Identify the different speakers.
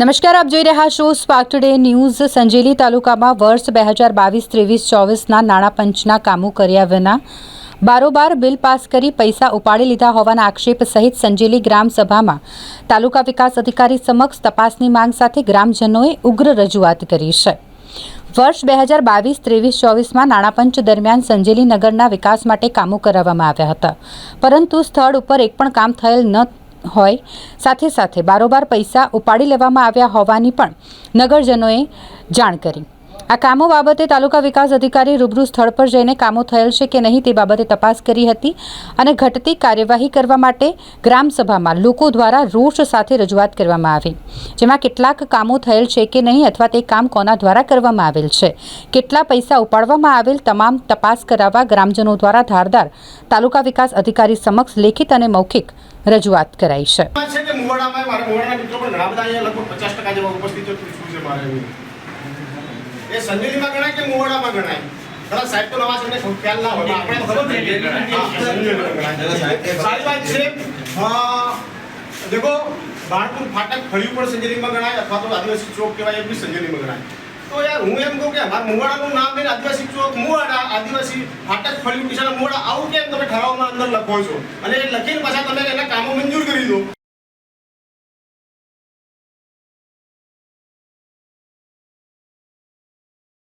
Speaker 1: નમસ્કાર, આપ જોઈ રહ્યા છો સ્પાર્ક ટુડે ન્યૂઝ સંજેલી તાલુકામાં વર્ષ બે હજાર બાવીસ, ત્રેવીસ, ચોવીસના નાણાં પંચના કામો કર્યા વિના બારોબાર બિલ પાસ કરી પૈસા ઉપાડી લીધા હોવાના આક્ષેપ સહિત સંજેલી ગ્રામ સભામાં તાલુકા વિકાસ અધિકારી સમક્ષ તપાસની માંગ સાથે ગ્રામજનોએ ઉગ્ર રજૂઆત કરી છે. વર્ષ બે હજાર બાવીસ, ત્રેવીસ, ચોવીસમાં નાણાપંચ દરમિયાન સંજેલી નગરના વિકાસ માટે કામો કરાવવામાં આવ્યા હતા. પરંતુ સ્થળ ઉપર એક પણ કામ થયેલ ન હોય. સાથે સાથે બારોબાર પૈસા ઉપાડી લેવામાં આવ્યા હોવાની પણ નગરજનોએ જાણ કરી. આ કામો બાબતે તાલુકા વિકાસ અધિકારી રૂબરૂ સ્થળ પર જઈને કામો થયેલ છે કે નહીં તે બાબતે તપાસ કરી હતી અને ઘટતી કાર્યવાહી કરવા માટે ગ્રામસભામાં લોકો દ્વારા રોષ સાથે રજૂઆત કરવામાં આવી. જેમાં કેટલાક કામો થયેલ છે કે નહીં અથવા તે કામ કોના દ્વારા કરવામાં આવેલ છે? કેટલા પૈસા ઉપાડવામાં આવેલ? તમામ તપાસ કરાવવા ગ્રામજનો દ્વારા ધારદાર તાલુકા વિકાસ અધિકારી સમક્ષ લેખિત અને મૌખિક રજૂઆત કરાઈ છે.
Speaker 2: એ સંજેલીમાં ગણાય કે મુવાડામાં ગણાય? ઘણા સાહેબ તો નવા છે ખ્યાલ ના હોય. આપણે ખબર ગણાય. સારી વાત છે. અ, દેખો બાળપુર ફાટક ફળ્યું પણ સંજેલીમાં ગણાય અથવા તો આદિવાસી ચોક કહેવાય એ બી સંજેલીમાં ગણાય. તો યાર હું એમ કહું કે અમારા મુવાડાનું નામ લઈને આદિવાસી ચોક મુવાડા આદિવાસી ફાટક ફળ્યું કિસાન મુવાડા આવું કેમ તમે ઠરાવમાં અંદર લખો છો? અને એ લખીને પાછા તમે એના કામો મંજૂર કરી દો.